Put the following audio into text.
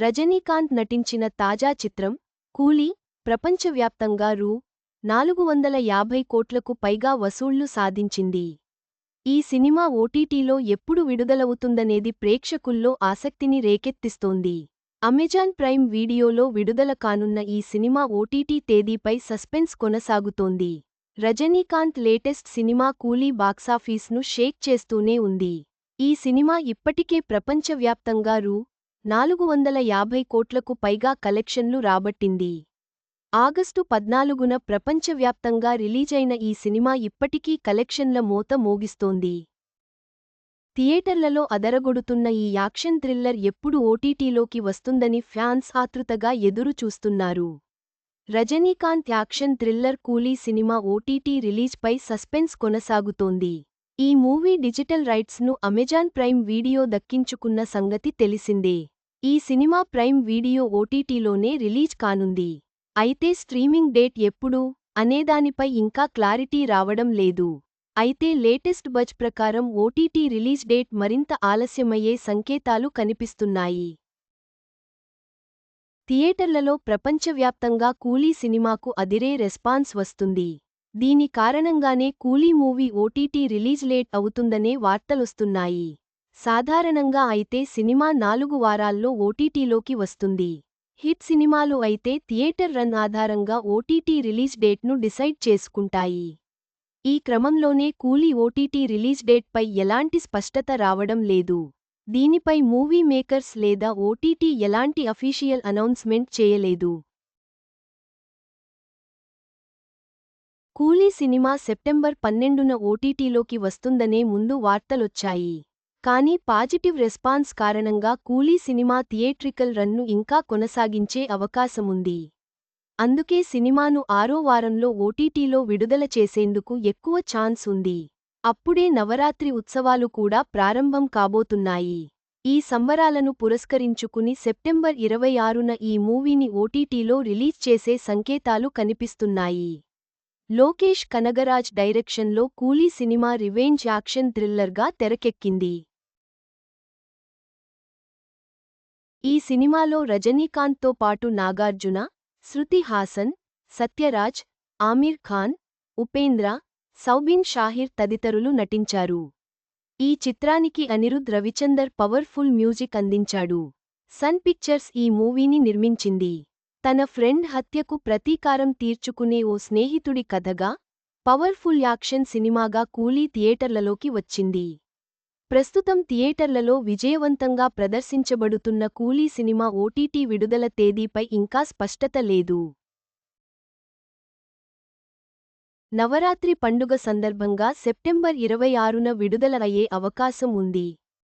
రజనీకాంత్ నటించిన తాజా చిత్రం కూలీ ప్రపంచవ్యాప్తంగా రూ. నాలుగు వందల యాభై కోట్లకు పైగా వసూళ్ళు సాధించింది. ఈ సినిమా ఓటీటీలో ఎప్పుడు విడుదలవుతుందనేది ప్రేక్షకుల్లో ఆసక్తిని రేకెత్తిస్తోంది. అమెజాన్ ప్రైమ్ వీడియోలో విడుదల కానున్న ఈ సినిమా ఓటీటీ తేదీపై సస్పెన్స్ కొనసాగుతోంది. రజనీకాంత్ లేటెస్ట్ సినిమా కూలీ బాక్సాఫీస్ను షేక్ చేస్తూనే ఉంది. ఈ సినిమా ఇప్పటికే ప్రపంచవ్యాప్తంగా రూ. నాలుగు వందల యాభై కోట్లకు పైగా కలెక్షన్లు రాబట్టింది. ఆగస్టు పద్నాలుగున ప్రపంచవ్యాప్తంగా రిలీజైన ఈ సినిమా ఇప్పటికీ కలెక్షన్ల మోత మోగిస్తోంది. థియేటర్లలో అదరగొడుతున్న ఈ యాక్షన్ థ్రిల్లర్ ఎప్పుడు ఓటీటీలోకి వస్తుందని ఫ్యాన్స్ ఆతృతగా ఎదురు చూస్తున్నారు రజనీకాంత్ యాక్షన్ థ్రిల్లర్ కూలీ సినిమా ఓటీటీ రిలీజ్పై సస్పెన్స్ కొనసాగుతోంది. ఈ మూవీ డిజిటల్ రైట్స్ను అమెజాన్ ప్రైమ్ వీడియో దక్కించుకున్న సంగతి తెలిసిందే. ఈ సినిమా ప్రైమ్ వీడియో ఓటీటీలోనే రిలీజ్ కానుంది. అయితే స్ట్రీమింగ్ డేట్ ఎప్పుడు? అనేదానిపై ఇంకా క్లారిటీ రావడం లేదు. అయితే లేటెస్ట్ బజ్ ప్రకారం ఓటీటీ రిలీజ్ డేట్ మరింత ఆలస్యమయ్యే సంకేతాలు కనిపిస్తున్నాయి. థియేటర్లలో ప్రపంచవ్యాప్తంగా కూలీ సినిమాకు అదిరే రెస్పాన్స్ వస్తుంది. దీని కారణంగానే కూలీ మూవీ ఓటీటీ రిలీజ్ లేట్ అవుతుందనే వార్తలొస్తున్నాయి. సాధారణంగా అయితే సినిమా నాలుగు వారాల్లో ఓటీటీలోకి వస్తుంది. హిట్ సినిమాలు అయితే థియేటర్ రన్ ఆధారంగా ఓటీటీ రిలీజ్ డేట్ను డిసైడ్ చేసుకుంటాయి. ఈ క్రమంలోనే కూలీ ఓటీటీ రిలీజ్ డేట్పై ఎలాంటి స్పష్టత రావడం లేదు. దీనిపై మూవీ మేకర్స్ లేదా ఓటీటీ ఎలాంటి అఫీషియల్ అనౌన్స్మెంట్ చేయలేదు. కూలీ సినిమా సెప్టెంబర్ పన్నెండున ఓటీటీలోకి వస్తుందనే ముందు వార్తలొచ్చాయి. కానీ పాజిటివ్ రెస్పాన్స్ కారణంగా కూలీ సినిమా థియేట్రికల్ రన్ను ఇంకా కొనసాగించే అవకాశముంది. అందుకే సినిమాను ఆరో వారంలో ఓటీటీలో విడుదల చేసేందుకు ఎక్కువ ఛాన్స్ ఉంది. అప్పుడే నవరాత్రి ఉత్సవాలు కూడా ప్రారంభం కాబోతున్నాయి. ఈ సంబరాలను పురస్కరించుకుని సెప్టెంబర్ ఇరవై ఆరున ఈ మూవీని ఓటీటీలో రిలీజ్ చేసే సంకేతాలు కనిపిస్తున్నాయి. లోకేష్ కనగరాజ్ డైరెక్షన్లో కూలీ సినిమా రివెంజ్ యాక్షన్ థ్రిల్లర్గా తెరకెక్కింది. ఈ సినిమాలో రజనీకాంత్తో పాటు నాగార్జున శృతి హాసన్ సత్యరాజ్ ఆమీర్ ఖాన్ ఉపేంద్ర సౌబిన్ షాహిర్ తదితరులు నటించారు. ఈ చిత్రానికి అనిరుద్ రవిచందర్ పవర్ఫుల్ మ్యూజిక్ అందించాడు. సన్ పిక్చర్స్ ఈ మూవీని నిర్మించింది. తన ఫ్రెండ్ హత్యకు ప్రతీకారం తీర్చుకునే ఓ స్నేహితుడి కథగా పవర్ఫుల్ యాక్షన్ సినిమాగా కూలీ థియేటర్లలోకి వచ్చింది. ప్రస్తుతం థియేటర్లలో విజయవంతంగా ప్రదర్శించబడుతున్న కూలీ సినిమా ఓటీటీ విడుదల తేదీపై ఇంకా స్పష్టత లేదు. నవరాత్రి పండుగ సందర్భంగా సెప్టెంబర్ ఇరవై ఆరున విడుదల అయ్యే అవకాశం ఉంది.